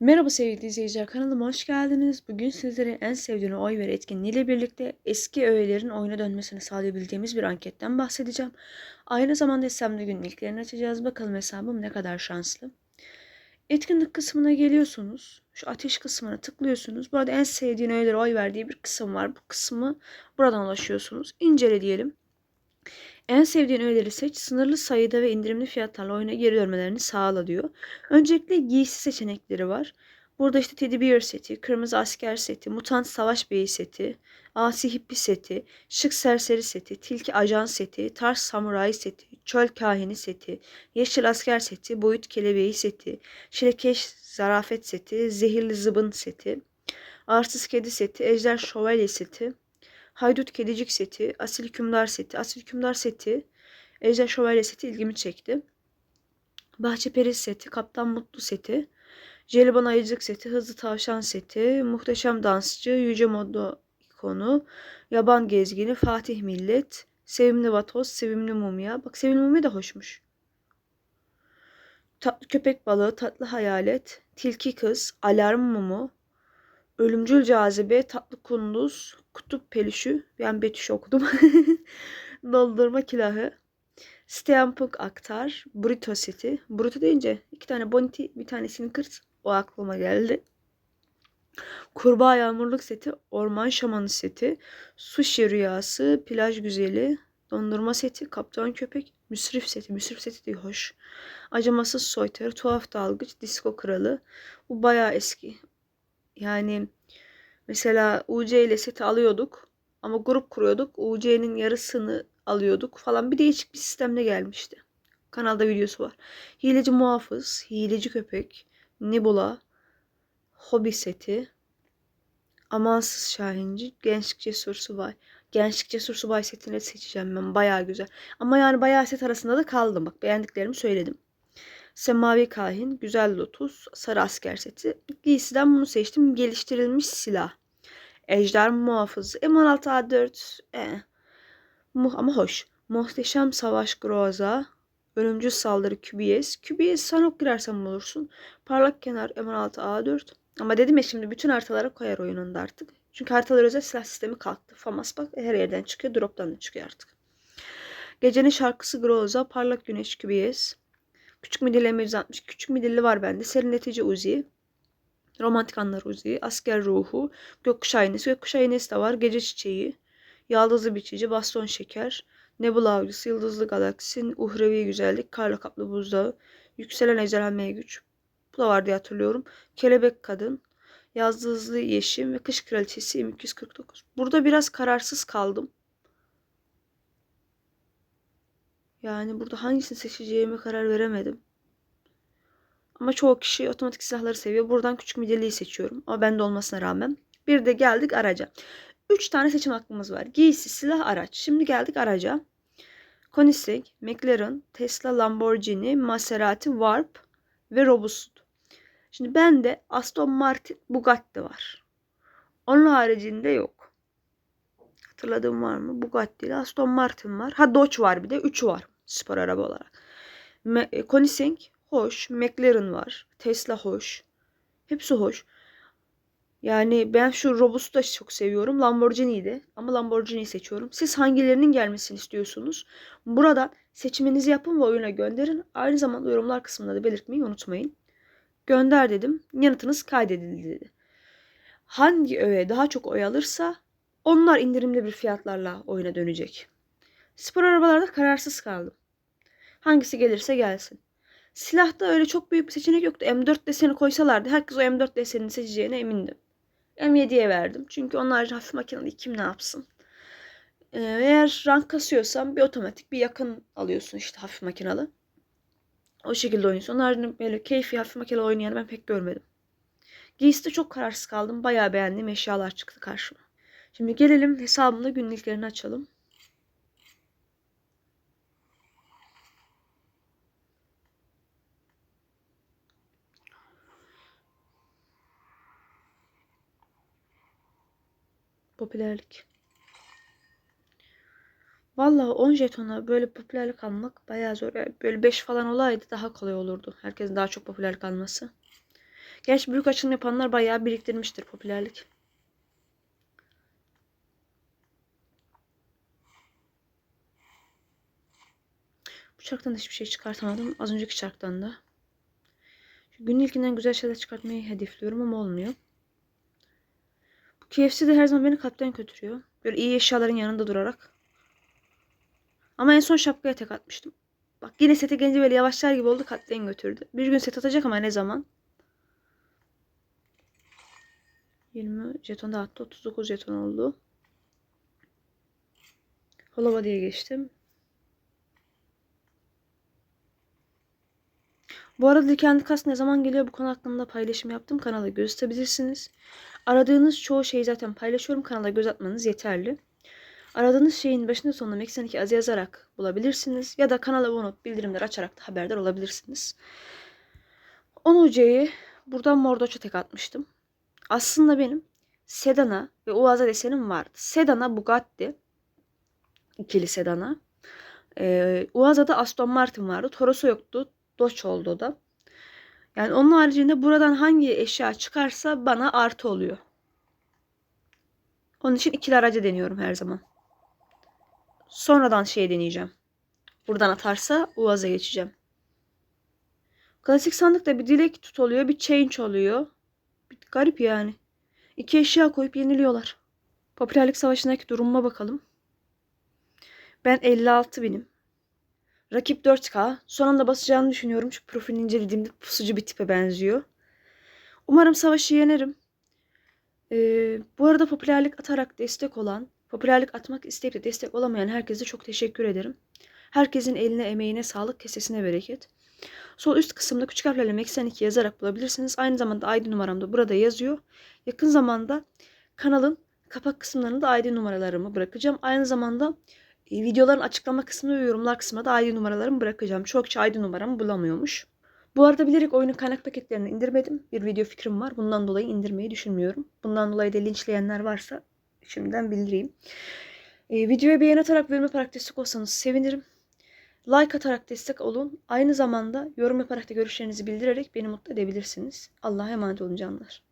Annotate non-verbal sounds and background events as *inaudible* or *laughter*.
Merhaba sevgili izleyiciler kanalıma hoş geldiniz. Bugün sizlere en sevdiğini oy ver etkinliğiyle birlikte eski öğelerin oyuna dönmesini sağlayabildiğimiz bir anketten bahsedeceğim. Aynı zamanda hesabımda günün ilklerini açacağız. Bakalım hesabım ne kadar şanslı. Etkinlik kısmına geliyorsunuz. Şu ateş kısmına tıklıyorsunuz. Burada en sevdiğin öğelere oy verdiği bir kısım var. Bu kısmı buradan ulaşıyorsunuz. İncele diyelim. En sevdiğin öğeleri seç. Sınırlı sayıda ve indirimli fiyatlarla oyuna geri dönmelerini sağla diyor. Öncelikle giysi seçenekleri var. Burada işte Teddy Bear seti, Kırmızı Asker seti, Mutant Savaş Beyi seti, Asi Hippi seti, Şık Serseri seti, Tilki Ajan seti, Tars Samuray seti, Çöl Kahini seti, Yeşil Asker seti, Boyut Kelebeği seti, Şilekeş Zarafet seti, Zehirli Zıbın seti, Arsız Kedi seti, Ejder Şövalye seti, Haydut Kedicik seti, Asil Hükümdar seti, Asil Hükümdar seti, Ejder Şövalye seti ilgimi çekti. Bahçe Peri seti, Kaptan Mutlu seti, Jelibon Ayıcık seti, Hızlı Tavşan seti, Muhteşem Dansçı, Yüce Modlu ikonu, Yaban Gezgini, Fatih Millet, Sevimli Vatoz, Sevimli Mumya. Bak Sevimli Mumya da hoşmuş. Tatlı Köpek Balığı, Tatlı Hayalet, Tilki Kız, Alarm Mumu, Ölümcül Cazibe, Tatlı Kunduz, Kutup Pelüşü. Ben Betüş okudum. *laughs* Doldurma Külahı. Steampunk Aktar. Burrito seti. Burrito deyince iki tane Boniti bir tane Snickers. O aklıma geldi. Kurbağa Yağmurluk seti. Orman Şamanı seti. Sushi Rüyası. Plaj Güzeli. Dondurma seti. Kaptan Köpek. Müsrif seti. Müsrif seti de hoş. Acımasız Soytarı. Tuhaf Dalgıç. Disko Kralı. Bu bayağı eski. Yani mesela UC ile seti alıyorduk. Ama grup kuruyorduk. UC'nin yarısını alıyorduk falan. Bir değişik bir sistemle gelmişti. Kanalda videosu var. Hileci muhafız, hileci köpek, Nebula, hobi seti, amansız şahinci, gençlik cesur subay. Gençlik cesur subay setini seçeceğim ben. Bayağı güzel. Ama yani bayağı set arasında da kaldım. Bak beğendiklerimi söyledim. Semavi kahin, güzel lotus, sarı asker seti. Giysiden bunu seçtim. Geliştirilmiş silah. Ejder muhafız. M16 A4. Eh. Mu ama hoş. Muhteşem savaş groza. Ölümcül saldırı QBS. QBS sen ok girersen bulursun. Parlak kenar M16 A4. Ama dedim ya şimdi bütün haritalara koyar oyununda artık. Çünkü haritalar özel silah sistemi kalktı. Famas bak her yerden çıkıyor. Drop'tan da çıkıyor artık. Gecenin şarkısı Groza. Parlak güneş QBS. Küçük midilli M160. Küçük midilli var bende. Serinletici Uzi. Romantik anlar Uzi. Asker ruhu. Gökkuşağı iğnesi. Gökkuşağı iğnesi de var. Gece çiçeği. Yaldızlı biçici. Baston şeker. Nebula avcısı. Yıldızlı galaksin. Uhrevi güzellik. Karla kaplı buzdağı. Yükselen ejderha güç. Bu da var diye hatırlıyorum. Kelebek kadın. Yazdızlı yeşim ve kış kraliçesi 249. Burada biraz kararsız kaldım. Yani burada hangisini seçeceğime karar veremedim. Ama çoğu kişi otomatik silahları seviyor. Buradan küçük midilliyi seçiyorum. Ama bende olmasına rağmen. Bir de geldik araca. Üç tane seçim hakkımız var. Giysi, silah, araç. Şimdi geldik araca. Koenigsegg, McLaren, Tesla, Lamborghini, Maserati, Warp ve Robust. Şimdi bende Aston Martin, Bugatti var. Onun haricinde yok. Hatırladığım var mı? Bugatti ile Aston Martin var. Ha Dodge var bir de. Üçü var spor araba olarak. Me- Koenigsegg hoş. McLaren var. Tesla hoş. Hepsi hoş. Yani ben şu Robust'u da çok seviyorum. Lamborghini'yi. Ama Lamborghini'yi seçiyorum. Siz hangilerinin gelmesini istiyorsunuz? Burada seçiminizi yapın ve oyuna gönderin. Aynı zamanda yorumlar kısmında da belirtmeyi unutmayın. Gönder dedim. Yanıtınız kaydedildi dedi. Hangi öğe daha çok oy alırsa onlar indirimli bir fiyatlarla oyuna dönecek. Spor arabalarda kararsız kaldım. Hangisi gelirse gelsin. Silahta öyle çok büyük bir seçenek yoktu. M4 deseni koysalardı herkes o M4 desenini seçeceğine emindim. M7'ye verdim. Çünkü onlar hafif makinalı kim ne yapsın. Ee, eğer rank kasıyorsam bir otomatik bir yakın alıyorsun işte hafif makinalı. O şekilde oynuyorsun. Onların böyle keyfi hafif makinalı oynayanı ben pek görmedim. Giyside çok kararsız kaldım. Bayağı beğendiğim eşyalar çıktı karşıma. Şimdi gelelim hesabımda günlüklerini açalım. Popülerlik. Vallahi 10 jetona böyle popülerlik almak bayağı zor. Yani böyle 5 falan olaydı daha kolay olurdu. Herkesin daha çok popülerlik alması. Gerçi büyük açılım yapanlar bayağı biriktirmiştir popülerlik. Bu çarktan da hiçbir şey çıkartamadım. Az önceki çarktan da. Şu günün ilkinden güzel şeyler çıkartmayı hedefliyorum ama olmuyor. KFC de her zaman beni kalpten götürüyor. Böyle iyi eşyaların yanında durarak. Ama en son şapkaya tek atmıştım. Bak yine sete gelince böyle yavaşlar gibi oldu kalpten götürdü. Bir gün set atacak ama ne zaman? 20 jeton da attı. 39 jeton oldu. Holova diye geçtim. Bu arada Dikenli Kas ne zaman geliyor bu konu hakkında paylaşım yaptım. Kanala göz atabilirsiniz. Aradığınız çoğu şeyi zaten paylaşıyorum. Kanala göz atmanız yeterli. Aradığınız şeyin başında sonuna Meksen'deki az yazarak bulabilirsiniz. Ya da kanala abone olup bildirimleri açarak da haberdar olabilirsiniz. 10 UC'yi buradan Mordoç'a tek atmıştım. Aslında benim Sedan'a ve Uaz'a desenim vardı. Sedan'a Bugatti. ikili Sedan'a. Ee, Uaz'da Aston Martin vardı. Toros'u yoktu. Dodge oldu o da. Yani onun haricinde buradan hangi eşya çıkarsa bana artı oluyor. Onun için ikili araca deniyorum her zaman. Sonradan şey deneyeceğim. Buradan atarsa Uaz'a geçeceğim. Klasik sandıkta bir dilek tut oluyor, bir change oluyor. Bir garip yani. İki eşya koyup yeniliyorlar. Popülerlik savaşındaki durumuma bakalım. Ben 56 binim. Rakip 4K. Son anda basacağını düşünüyorum çünkü profilini incelediğimde pusucu bir tipe benziyor. Umarım savaşı yenerim. Ee, bu arada popülerlik atarak destek olan, popülerlik atmak isteyip de destek olamayan herkese çok teşekkür ederim. Herkesin eline emeğine sağlık, kesesine bereket. Sol üst kısımda küçük harflerle Meksen 2 yazarak bulabilirsiniz. Aynı zamanda ID numaram da burada yazıyor. Yakın zamanda kanalın kapak kısımlarında da ID numaralarımı bırakacağım. Aynı zamanda videoların açıklama kısmı ve yorumlar kısmına da ID numaralarımı bırakacağım. Çok kişi ID numaramı bulamıyormuş. Bu arada bilerek oyunun kaynak paketlerini indirmedim. Bir video fikrim var. Bundan dolayı indirmeyi düşünmüyorum. Bundan dolayı da linçleyenler varsa şimdiden bildireyim. E, videoya beğen atarak yorum yaparak destek olsanız sevinirim. Like atarak destek olun. Aynı zamanda yorum yaparak da görüşlerinizi bildirerek beni mutlu edebilirsiniz. Allah'a emanet olun canlar.